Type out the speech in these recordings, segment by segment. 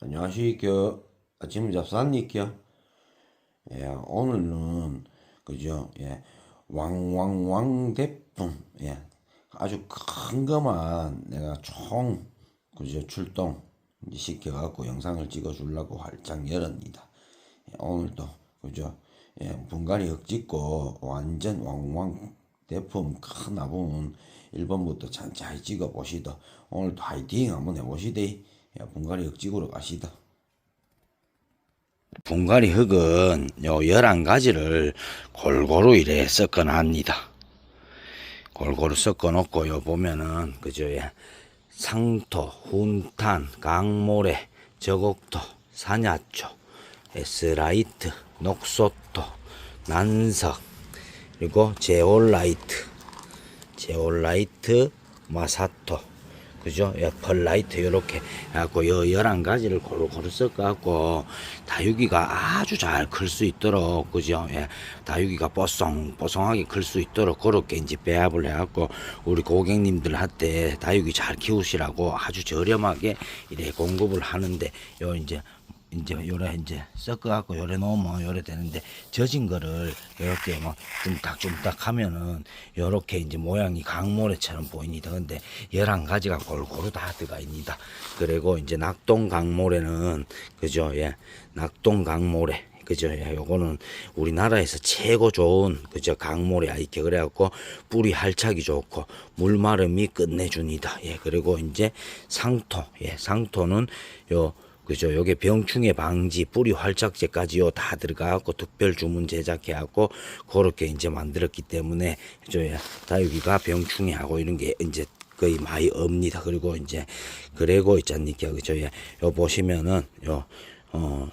안녕하십니까. 아침 잡사님께. 예, 오늘은, 그죠, 예, 왕왕왕 대품, 예, 아주 큰 거만 내가 총, 그죠, 출동 시켜갖고 영상을 찍어주려고 활짝 열었니다. 예, 오늘도, 그죠, 예, 분갈이 흙짓고 완전 왕왕 대품 큰 나무는 1번부터 천천히 찍어 보시다. 오늘도 화이팅 한번 해보시대. 야, 분갈이 흙찍으러 가시다. 분갈이 흙은 요 11가지를 골고루 이래 섞어 납니다. 골고루 섞어 놓고 요 보면은 그죠 예. 상토, 훈탄, 강모래, 저곡토, 산야초, 에스라이트, 녹소토, 난석, 그리고 제올라이트, 제올라이트, 마사토, 그죠? 예, 펄라이트 요렇게 해갖고 요 열한 가지를 고루고루 섞어갖고 다육이가 아주 잘 클 수 있도록 그죠? 예, 다육이가 뽀송뽀송하게 클 수 있도록 그렇게 이제 배합을 해갖고 우리 고객님들한테 다육이 잘 키우시라고 아주 저렴하게 이래 공급을 하는데 요 이제 이제 요래 이제 섞어갖고 요래 놓으면 요래 되는데 젖은 거를 이렇게 뭐 tum딱tum딱 하면은 요렇게 이제 모양이 강모래처럼 보입니다. 근데 열한 가지가 골고루 다 들어가 있습니다. 그리고 이제 낙동 강모래는 그죠? 예, 낙동 강모래. 그죠? 예, 요거는 우리나라에서 최고 좋은 그죠 강모래 아이케 그래갖고 뿌리 할착이 좋고 물마름이 끝내줍니다. 예, 그리고 이제 상토, 예, 상토는 요 그죠? 요게 병충해 방지, 뿌리 활착제까지요 다 들어가갖고 특별 주문 제작해갖고 그렇게 이제 만들었기 때문에 저 다육이가 병충해하고 이런 게 이제 거의 많이 없니다. 그리고 이제 그래고 있잖니까 그죠? 요 보시면은 요 어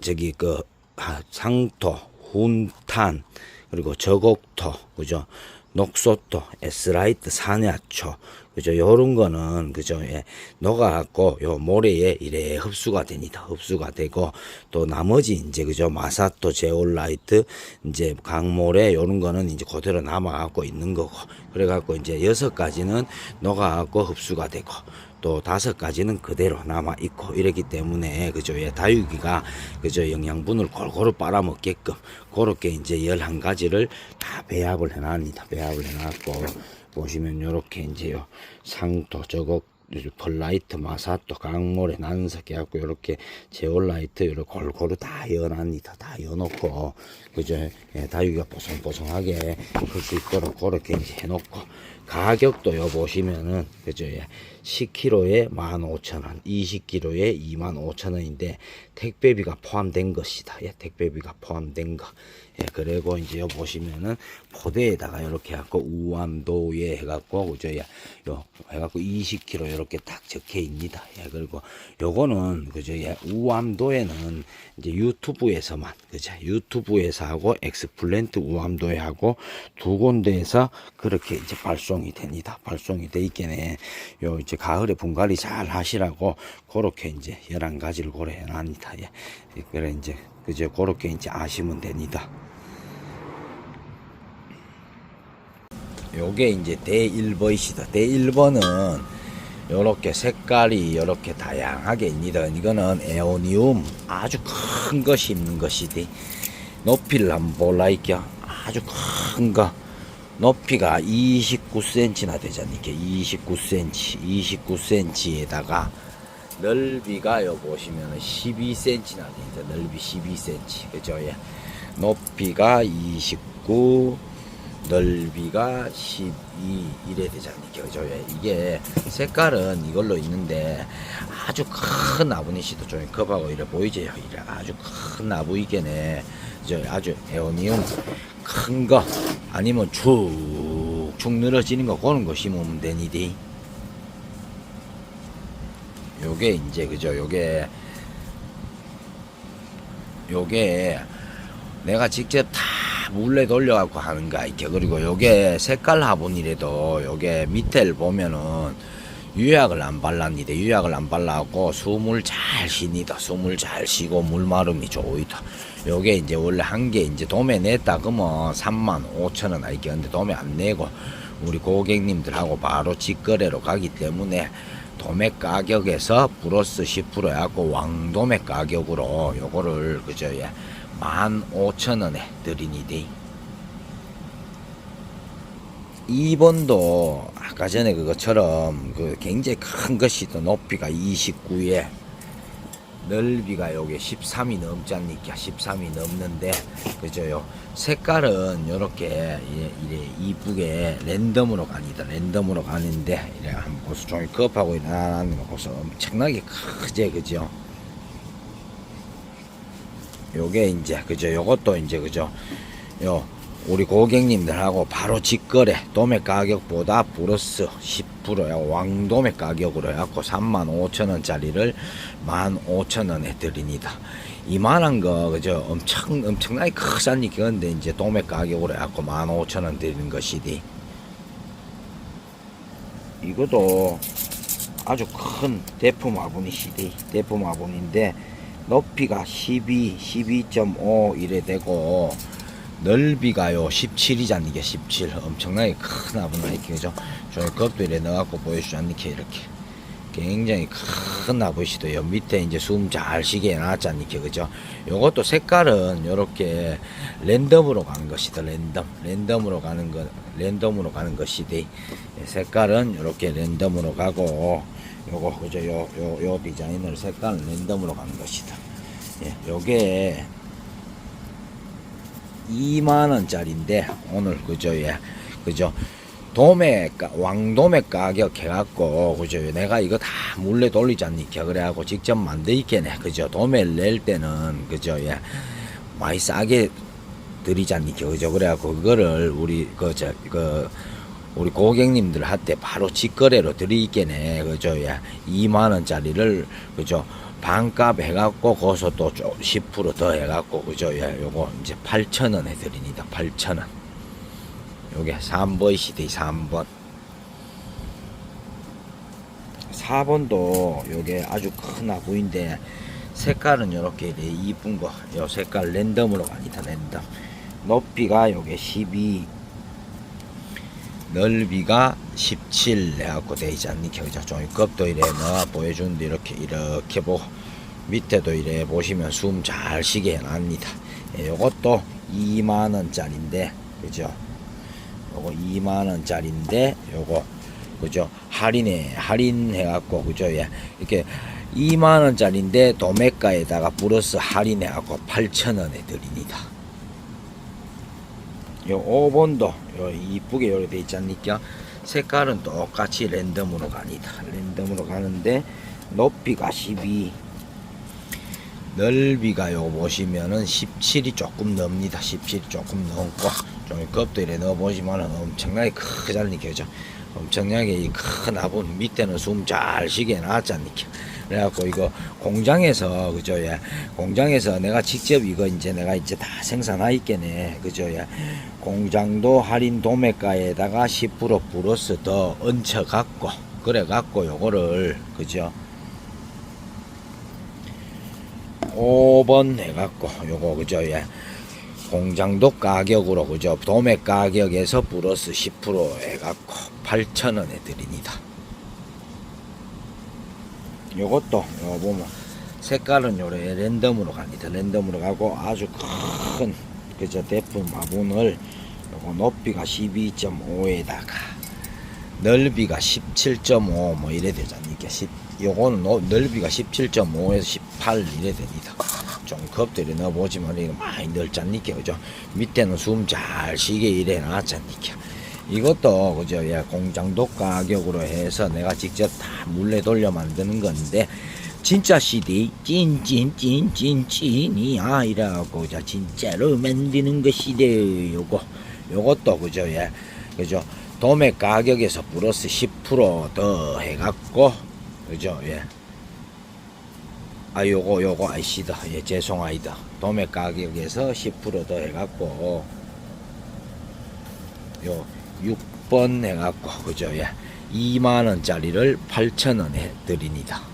저기 그 아, 상토, 훈탄 그리고 저곡토 그죠? 녹소토, 에스라이트, 산야초, 그죠? 요런 거는, 그죠? 예, 녹아갖고, 요 모래에 이래 흡수가 됩니다. 흡수가 되고, 또 나머지, 이제, 그죠? 마사토, 제올라이트, 이제 강모래, 요런 거는 이제 그대로 남아갖고 있는 거고, 그래갖고 이제 여섯 가지는 녹아갖고 흡수가 되고, 또 다섯 가지는 그대로 남아 있고 이렇기 때문에 그죠 예, 다육이가 그죠 영양분을 골고루 빨아먹게끔 그렇게 이제 열한 가지를 다 배합을 해놨습니다. 배합을 해놨고 보시면 요렇게 이제요. 상토 저곡 펄라이트, 마사토, 강모래, 난석 해 갖고 요렇게 제올라이트 요렇게 골고루 다 여놨니다. 다 여놓고 그죠? 예, 다육이가 뽀송뽀송하게 클 수 있도록 그렇게 해놓고 가격도 요 보시면은 그죠? 예, 10kg에 15,000원, 20kg에 25,000원인데 택배비가 포함된 것이다. 예, 택배비가 포함된 거. 예, 그리고 이제 요 보시면은 포대에다가 이렇게 해갖고 우암도에 해갖고 그죠? 예, 요 해갖고 20kg 이렇게 딱 적혀 있습니다. 예, 그리고 요거는 그죠? 예, 우암도에는 이제 유튜브에서만 그죠? 유튜브에서 하고 엑스플랜트 우암도에 하고 두 군데에서 그렇게 이제 발송이 됩니다. 발송이 돼 있겠네. 요 이제 가을에 분갈이 잘 하시라고 그렇게 이제 열한 가지를 고려해 놨습니다. 예. 그래 이제 그죠? 그렇게 이제 아시면 됩니다. 요게 이제 대1번이시다. 대1번은 요렇게 색깔이 요렇게 다양하게 있니다. 이거는 에오니움 아주 큰 것이 있는 것이디. 높이를 한번 볼라 이겨. 아주 큰 거. 높이가 29cm나 되잖니까. 29cm. 29cm에다가 넓이가 요 보시면은 12cm나 됩니다. 넓이 12cm. 그죠? 예. 높이가 29 넓이가 12 이래 되잖아요. 그죠? 예. 이게 색깔은 이걸로 있는데 아주 큰 나무니시도 좀 컵하고 이래 보이죠? 이래 아주 큰 나무 이게네. 저 아주 에오니움 큰 거 아니면 쭉쭉 늘어지는 거 그런 거 심으면 되니디. 요게 이제 그죠? 요게 요게 내가 직접 다 물레 돌려갖고 하는 거 이렇게 그리고 요게 색깔 화분이라도 요게 밑에를 보면은 유약을 안 발랐니다. 유약을 안 발라갖고 숨을 잘 쉬니다. 숨을 잘 쉬고 물마름이 좋이다. 요게 이제 원래 한 개 이제 도매 냈다 그러면 3만 5천 원 알게 근데 도매 안 내고 우리 고객님들하고 바로 직거래로 가기 때문에 도매 가격에서 플러스 10% 해갖고 왕도매 가격으로 요거를 그저 예 15,000원에 드리니디 2번도 아까 전에 그것처럼 그 굉장히 큰 것이 또 높이가 29에 넓이가 요게 13이 넘지 않니까 13이 넘는데 그죠요. 색깔은 요렇게 이래 이쁘게 랜덤으로 가니다. 랜덤으로 가는데 이래 한번 보수 종이 급하고 일어나는 거 보소. 엄청나게 크제 그죠? 요게 이제 그죠? 요것도 이제 그죠? 요 우리 고객님들하고 바로 직거래 도매 가격보다 플러스 10% 왕도매 가격으로 해갖고 35,000원짜리를 15,000원에 드립니다. 이만한 거 그죠 엄청 엄청나게 크잖니 그건데 이제 도매 가격으로 해갖고 15,000원 드리는 것이디. 이것도 아주 큰 대품 화분이시디 대품 화분인데 높이가 12, 12.5 이래 되고 넓이가요 17이잖니 이게 17 엄청나게 큰 이렇게 그죠. 저희 겁도 이래 넣어갖고 보여주지 않니게 이렇게. 굉장히 큰 나부시도 요. 밑에 이제 숨 잘 쉬게 해놨잖니게 그죠? 요것도 색깔은 요렇게 랜덤으로 가는 것이다 랜덤. 랜덤으로 가는 거 랜덤으로 가는 것이디. 색깔은 요렇게 랜덤으로 가고 요거 그죠? 요 요 요 디자인을 색깔은 랜덤으로 가는 것이다. 예 요게 2만 원짜리인데 오늘 그죠 예 그죠 도매 가- 왕도매 가격 해갖고 그죠 내가 이거 다 몰래 돌리지 않니까 그래갖고 직접 만들겠네. 그죠 도매를 낼 때는 그죠 예 많이 싸게 드리지 않니까 그죠 그래갖고 그거를 우리 그저 그 우리 고객님들한테 바로 직거래로 드리겠네. 그죠 예 2만 원짜리를 그죠 반값 해갖고 거기서 또 10%더 해갖고 그죠? 예 요거 이제 8,000원에 드립니다. 8,000원. 요게 3번 시대 3번. 4번도 요게 아주 큰 화구인데 색깔은 요렇게 이쁜 거 요 색깔 랜덤으로 가니다 랜덤 높이가 요게 12 넓이가 17 해갖고 되지 않니까 그죠 종이컵도 이래 넣어 보여주는데 이렇게 이렇게 보고 밑에도 이래 보시면 숨 잘 쉬게 해놨습니다. 예, 요것도 2만원짜리인데 그죠? 요거 2만원짜리인데 요거 그죠? 할인해 할인해갖고 그죠? 예. 이렇게 2만원짜리인데 도매가에다가 플러스 할인해갖고 8천원에 드립니다. 요 5번도 요 이쁘게 요렇게 돼 있지 않니까 색깔은 똑같이 랜덤으로 가니다. 랜덤으로 가는데 높이가 12 넓이가 요 보시면은 17이 조금 넘니다. 17이 조금 넘고 좀 껍도 이래 넣어 보시면은 엄청나게 크잖니 그죠 엄청나게 이 큰 화분 밑에는 숨 잘 쉬게 해놨잖니까 그래갖고 이거 공장에서 그죠 예 공장에서 내가 직접 이거 이제 내가 이제 다 생산하 있겠네. 그죠 예 공장도 할인 도매가에다가 10% 플러스 더 얹혀 갖고 그래 갖고 요거를 그죠? 5번 해갖고 요거 그죠? 예. 공장도 가격으로 그죠? 도매 가격에서 플러스 10% 해갖고 8,000원에 드립니다. 요것도 요 보면 색깔은 요래 랜덤으로 갑니다. 랜덤으로 가고 아주 큰 그저 대품 화분을 요거 높이가 12.5에다가 넓이가 17.5뭐 이래 되잖니까 10 요거는 노- 넓이가 17.5에서 18 이래 됩니다 좀 겁들이 넣어보지만 이거 많이 넓잖니까 그죠? 밑에는 숨 잘 쉬게 이래 놨잖니까. 이것도 그죠 예 공장도 가격으로 해서 내가 직접 다 물레 돌려 만드는 건데 진짜 CD 찐찐찐찐 찐이야 이래갖고. 자 진짜로 만드는 것이래 요거 요것도 그죠 예. 그죠 도매 가격에서 플러스 10%더 해갖고 그죠 예. 아 요거 요거 아이시다. 예 죄송하이다. 도매 가격에서 10%더 해갖고 요 6번 해갖고 그죠 예. 2만원짜리를 8천원에 드립니다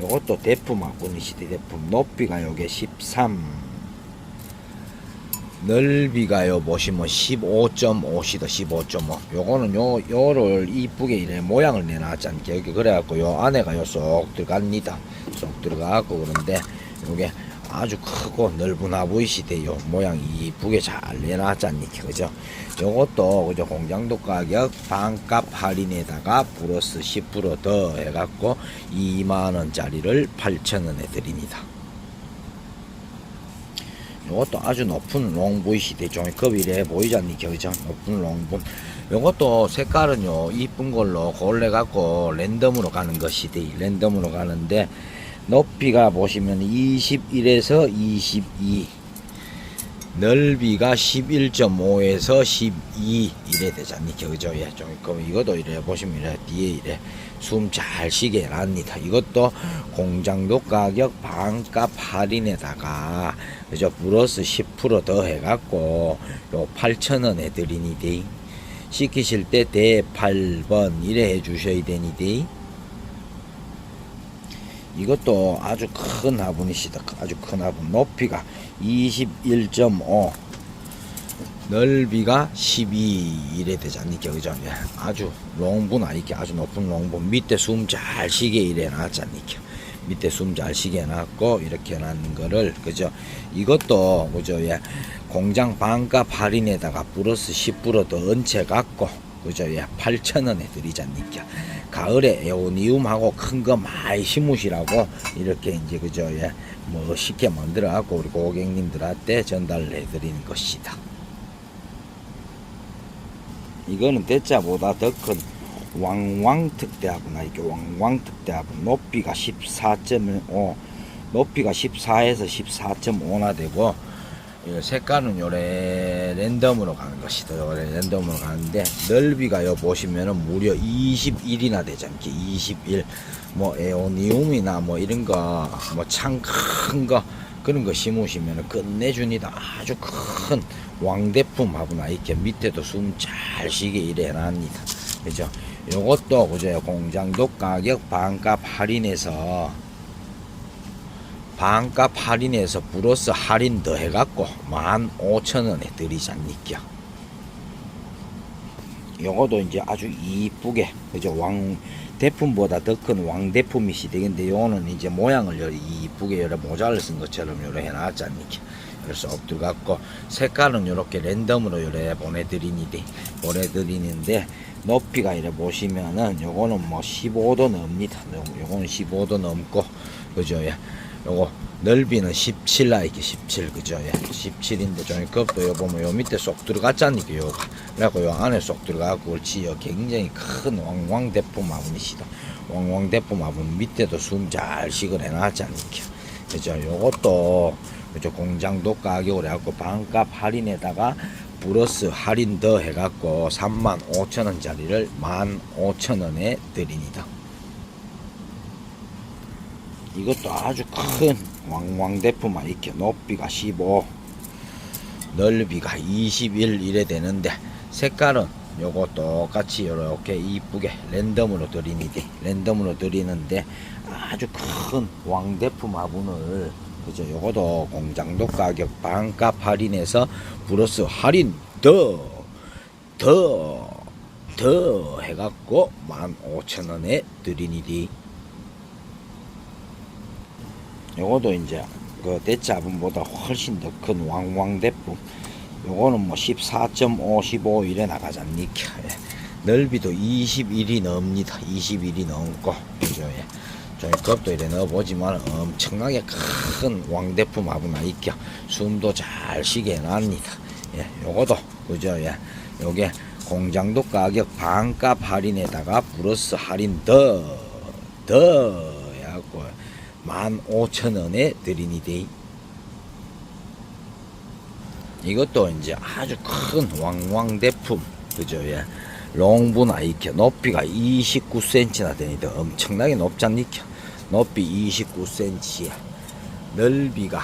요것도 대품 화분이시대 대품. 높이가 요게 13 넓이가요 보시면 15.5시다 15.5 요거는 요 요를 이쁘게 이래 모양을 여기 그래갖고 요 안에가 요쏙 들어갑니다. 쏙 들어가갖고 그런데 요게 아주 크고 넓으나 보이시대요. 모양이 이쁘게 잘 내놨지 않니까 그죠? 요것도 그죠 공장도 가격 반값 할인에다가 플러스 10%더 해갖고 2만원짜리를 8천원에 드립니다. 요것도 아주 높은 롱보이시대. 보이지 않니까 그죠? 높은 롱본 요것도 색깔은요 이쁜 걸로 골래 갖고 랜덤으로 가는 것이대 랜덤으로 가는데 높이가 보시면 21에서 22 넓이가 11.5에서 12 이래 않니까 그죠? 예, 좀 그럼 이것도 이래 보시면 이래 뒤에 이래. 숨 잘 쉬게 해놨니다. 이것도 공장도 가격 반값 할인에다가 그죠? 플러스 10%더 해갖고 요 8,000원에 드리니데 시키실 때 대 8번 이래 해주셔야 되니 데 이 것도 아주 큰 화분이시다. 아주 큰 화분. 높이가 21.5. 넓이가 12 이래 되지 않니까 그죠? 예, 아주 롱분 아니게 아주 높은 롱분 밑에 숨 잘 쉬게 이래 놨지 않니까 밑에 숨 잘 쉬게 해놨고 이렇게 해놨는 거를 그죠? 이것도 그죠? 예, 공장 반값 할인에다가 플러스 10%더 얹혀 갖고 그죠? 예, 8,000원에 드리지 않니까 가을에 에오니움하고 큰 거 많이 심으시라고 이렇게 이제 그죠? 예, 뭐 쉽게 만들어 갖고 우리 고객님들한테 전달을 해드리는 것이다. 이거는 대자보다 더 큰 왕왕 특대화분 이렇게 왕왕 특대화분 높이가 14.5 높이가 14에서 14.5나 되고 이 색깔은 요래 랜덤으로 가는 것이다 요래 랜덤으로 가는데 넓이가 요 보시면은 무려 21이나 되지 않게 21 뭐 에오니움이나 뭐 이런 거 뭐 창 큰 거 그런 거 심으시면 끝내줍니다. 아주 큰 왕대품 화분아 이렇게 밑에도 숨 잘 쉬게 이래 놨니다. 그죠? 요것도 그죠 공장도 가격 반값 할인해서 반값 할인해서 플러스 할인 더 해갖고 15,000원에 드리지 않니까. 요거도 이제 아주 이쁘게 그죠? 왕 대품보다 더 큰 왕대품이 시 되겠는데 요거는 이제 모양을 요 이쁘게 요래 모자를 쓴 것처럼 요래 해놨지 않니까. 그래서 엎드려 갖고 색깔은 요렇게 랜덤으로 요래 보내드리니데 보내드리는데 높이가 이래 보시면은 요거는 뭐 15도 넘니다. 요- 요거는 15도 넘고 그죠? 예 요거 넓이는 17라 이렇게 17 그죠? 예. 17인데 좀 급도 요 보면 요 밑에 쏙 들어갔지 않니까 요가. 그래갖고 요 안에 쏙 들어가고 요 굉장히 큰 왕왕 대품 화분이시다. 왕왕 대품 화분 밑에도 숨잘 쉬고 해놨지 않니까. 그죠? 요것도 그죠? 공장도 가격으로 해갖고 반값 할인에다가 플러스 할인 더 해갖고 3만 5천 원짜리를 1만 5천 원에 드립니다. 이것도 아주 큰 왕왕 대품아 이렇게 높이가 15 넓이가 21 이래 되는데 색깔은 요거 똑같이 이렇게 이쁘게 랜덤으로 드립니다 랜덤으로 드리는데 아주 큰 왕대품 화분을 그죠 요거도 공장도 가격 반값 할인해서 플러스 할인 더 더, 더 해갖고 15,000원에 드리니디. 요거도 이제 그 대자분보다 훨씬 더 큰 왕왕대품. 요거는 뭐 14.5, 15 이래 나가잖니까. 예. 넓이도 21이 넘니다. 21이 넘고. 그죠? 예. 좀 겁도 이래 넣어보지만 엄청나게 큰 왕대품 화분아 있겨. 숨도 잘 쉬게 해놨니다. 예. 요거도, 그죠? 예. 요게 공장도 가격 반값 할인에다가 플러스 할인 더, 더 해갖고 15,000원에 드리니데이. 이것도 이제 아주 큰 왕왕 대품. 그죠? 예. 롱분 아이켜. 높이가 29cm나 되니까 엄청나게 높지 않니까 높이 29cm 넓이가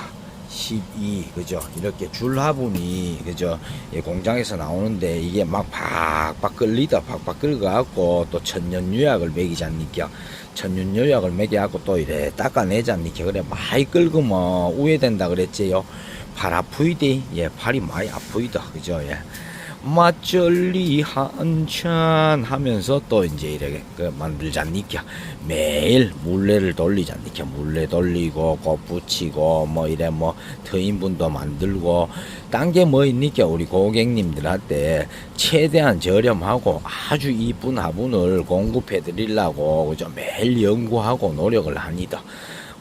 12 그죠? 이렇게 줄 화분이 그죠? 예, 공장에서 나오는데 이게 막 팍팍 끌리다 팍팍 끌어갖고 또 천연 유약을 먹이지 않니까. 천연 유약을 먹여갖고 또 이래 닦아내지 않니까. 그래 많이 끌고면 우회된다 그랬지요. 팔 아프이디? 예 팔이 많이 아프이다 그죠? 예 맛절리 한찬 하면서 또 이제 이렇게 그 만들자니까. 매일 물레를 돌리자니까. 물레 돌리고 꽃 붙이고 뭐 이래 뭐 트인분도 만들고. 딴 게 뭐 있니까? 우리 고객님들한테 최대한 저렴하고 아주 이쁜 화분을 공급해 드리려고 그죠 매일 연구하고 노력을 합니다.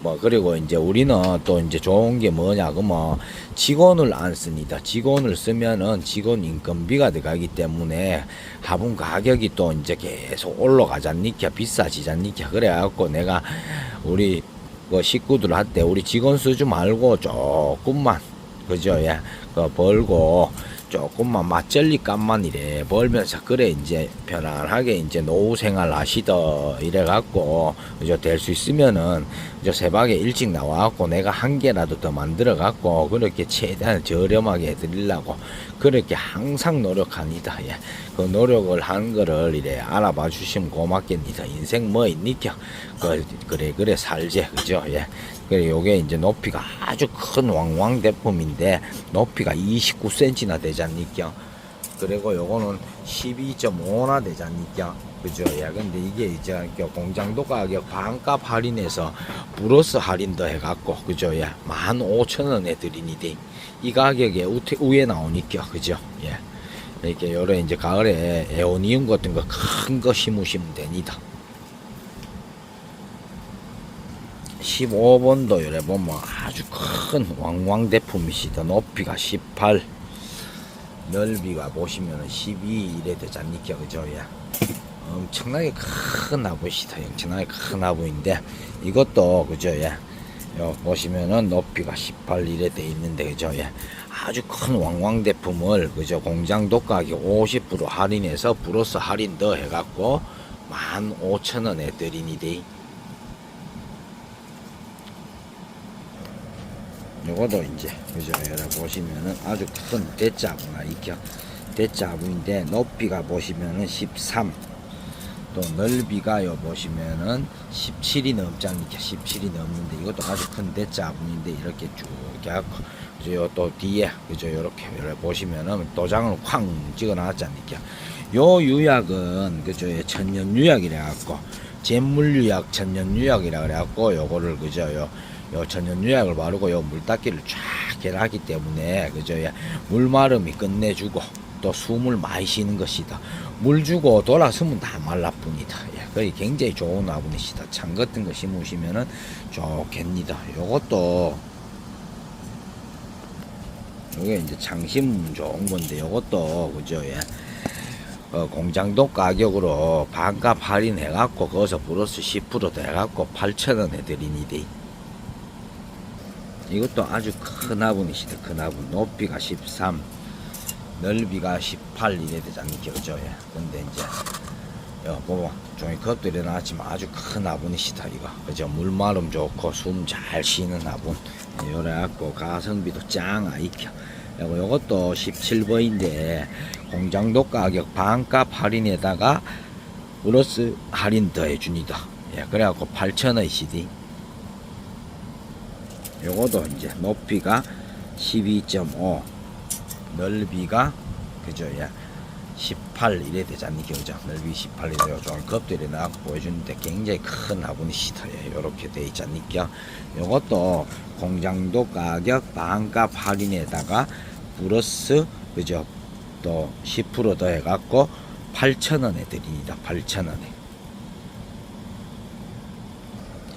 뭐 그리고 이제 우리는 또 이제 좋은 게 뭐냐 그뭐 직원을 안 씁니다. 직원을 쓰면은 직원 인건비가 들어가기 때문에 화분 가격이 또 이제 계속 올라가자니까 비싸지자니까 그래갖고 내가 우리 그 식구들한테 우리 직원 쓰지 말고 조금만 그죠 예. 그 벌고 조금만 맛절리 값만 이래 벌면서 그래 이제 편안하게 이제 노후 생활 하시더 이래 갖고 그죠 될수 있으면은 그죠 새벽에 일찍 나와 갖고 내가 한 개라도 더 만들어 갖고 그렇게 최대한 저렴하게 해드리려고 그렇게 항상 노력합니다. 예. 그 노력을 한 거를 이래 알아봐 주시면 고맙겠니다. 인생 뭐 있니까 그 그래 그래 살제 그죠? 예. 그래 요게 이제 높이가 아주 큰 왕왕 대품인데 높이가 29cm나 되잖니까. 그리고 요거는 12.5나 되잖니까. 그죠? 야 근데 이게 이제 그 공장도 가격 반값 할인해서 플러스 할인 더 해갖고 그죠? 야 15,000원에 드리니데 이 가격에 우태, 위에 나오니까 그죠? 예. 이렇게 요래 이제 가을에 에오니움 같은 거 큰 거 심으시면 됩니다 15번도 요래 보면 아주 큰 왕왕 대품이시다. 높이가 18, 넓이가 보시면은 12 이래 되잖니까 그죠? 예. 엄청나게 큰 나무시다. 엄청나게 큰 나무인데 이것도 그죠? 예. 요 보시면은 높이가 18 이래 돼 있는데 그죠? 예. 아주 큰 왕왕 대품을 그죠? 공장 독가격 50% 할인해서 플러스 할인 더 해갖고 15,000원에 드리니 데 요거도 이제 그죠? 여러 보시면은 아주 큰 대자부가 있죠 대자부인데 높이가 보시면은 13 또 넓이가 요 보시면은 17이 넘지 않니까 17이 넘는데 이것도 아주 큰 대자분인데 이렇게 쭉 해갖고 그죠? 요또 뒤에 그죠? 요렇게 요렇게 보시면은 도장을 쾅 찍어 놨지 않니까 요 유약은 그죠? 예, 천연 유약이래 갖고 잿물 유약 천연 유약이라 그래 갖고 요거를 그죠? 요 요 천연 유약을 바르고 요 물닦기를 쫙 해하기 때문에 그죠 예. 물 마름이 끝내주고 또 숨을 많이 쉬는 것이다 물 주고 돌아서면 다 말라뿐이다 예. 거의 굉장히 좋은 화분이시다 창 같은 거 심으시면은 좋겠니다 요것도 요게 이제 창 심으면 좋은 건데 요것도 그죠 예. 어, 공장도 가격으로 반값 할인해 갖고 거기서 플러스 10%더 해갖고 8,000원 해드리니데 이것도 아주 큰 화분이시다. 큰 화분. 높이가 13, 넓이가 18 이래 되잖니 그죠? 예. 근데 이제 여 보고 종이 컵도 일어났지만 아주 큰 화분이시다 이거. 그죠? 물마름 좋고 숨 잘 쉬는 화분. 예, 요래갖고 가성비도 짱아 익혀. 그리고 요것도 17번인데 공장도 가격 반값 할인에다가 플러스 할인 더 해줍니다. 예, 그래갖고 8,000원 CD. 요거도 이제 높이가 12.5 넓이가 그죠? 야 18 이래 되잖니 그죠? 넓이 18 이래 좀 겁들이 나고 보여주는데 굉장히 큰 화분이시다 예, 요렇게 돼 있잖니까 요것도 공장도 가격 반값 할인에다가 플러스 그죠? 또 10%더 해갖고 8,000원에 드립니다. 8,000원에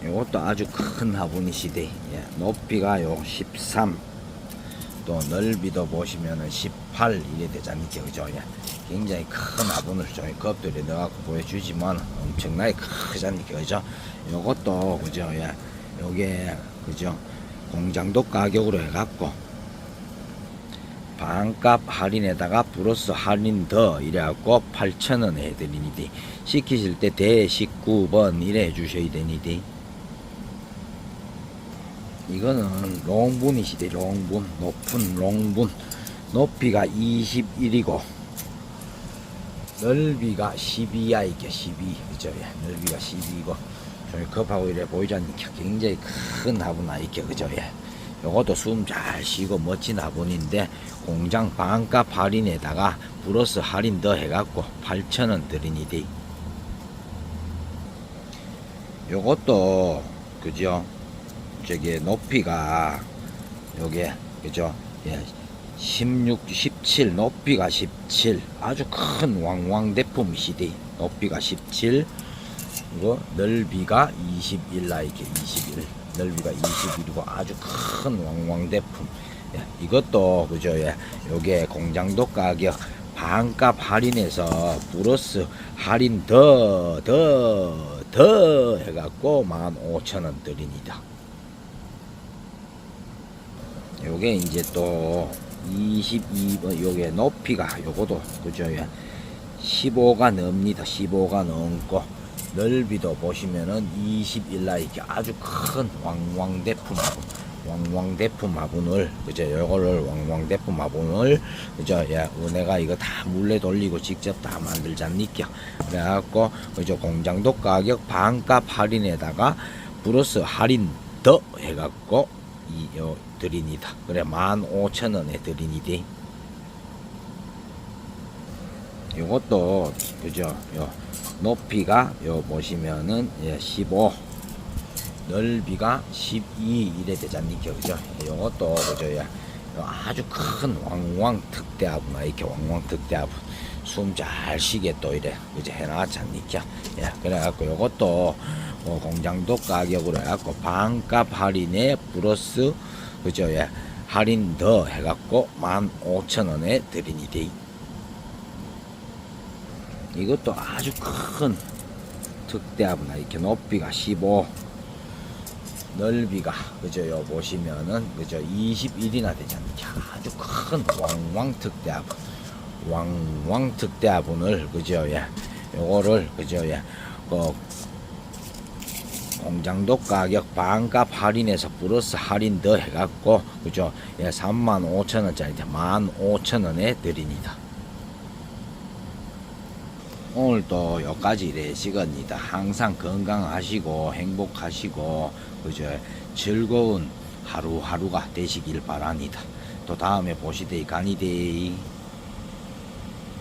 이것도 아주 큰 화분이시대. 예, 높이가 요 13. 또 넓이도 보시면은 18 이래 되잖니까 그죠? 예. 굉장히 큰 화분을 저희 컵들에 넣어갖고 보여주지만 엄청나게 크잖니까 그죠? 요것도 그죠? 예. 요게 그죠? 공장도 가격으로 해갖고 반값 할인에다가 플러스 할인 더 이래갖고 8,000원 해드리니디 시키실 때 대 19번 이래 해주셔야 되니디 이거는 롱분이시대 롱분 높은 롱분 높이가 21이고 넓이가 12야 이게 12 그죠 예. 넓이가 12이고 저희 급하고 이래 보이지 않니까 굉장히 큰 화분 아 이게 그죠 예. 요것도 숨 잘 쉬고 멋진 화분인데 공장 반값 할인에다가 플러스 할인 더 해갖고 8,000원 드리니 돼. 요것도 그죠? 저기 높이가 요게 그죠? 예. 16, 17 높이가 17 아주 큰 왕왕대품 시대. 높이가 17 그리고 넓이가 21 나이게 21 넓이가 21이고 아주 큰 왕왕대품. 예, 이것도 그죠? 예 요게 공장도 가격 반값 할인해서 플러스 할인 더 더 더 해갖고 15,000원 드립니다 요게 이제 또 22번 요게 높이가 요거도 그죠? 예. 15가 넘니다. 15가 넘고 넓이도 보시면은 21라 이렇게 아주 큰 왕왕대품 화분 왕왕대품 화분을 그죠? 요거를 왕왕대품 화분을 그죠? 예. 은혜가 이거 다 물레 돌리고 직접 다 만들자니까. 그래갖고 그죠? 공장도 가격 반값 할인에다가 플러스 할인 더 해갖고 이 요 드리니다. 그래 15,000원에 드리니디. 요것도 그죠? 요 높이가 요 보시면은 예, 15 넓이가 12 이래 되잖니까 그죠? 요것도 그죠? 예. 요 아주 큰 왕왕 특대화분 이렇게 왕왕 특대화분 숨잘 쉬게 또 이래 그죠? 해놨잖니까 예 그래갖고 요것도 어, 공장도 가격으로 해갖고 반값 할인에 플러스 그죠? 예. 할인 더 해갖고 15,000원에 드리니 돼 이것도 아주 큰 특대화분 이렇게 높이가 15 넓이가 그죠? 요 보시면은 그죠? 21이나 되지 않냐. 아주 큰 왕왕 특대화분 왕왕 특대화분을 그죠? 예. 요거를 그죠? 예. 그 공장도 가격 반값 할인해서 플러스 할인 더 해갖고 그죠 예 35,000원짜리 15,000원에 드립니다 오늘도 여기까지 내 시간입니다. 항상 건강하시고 행복하시고 그죠 즐거운 하루하루가 되시길 바랍니다. 또 다음에 보시되 가니데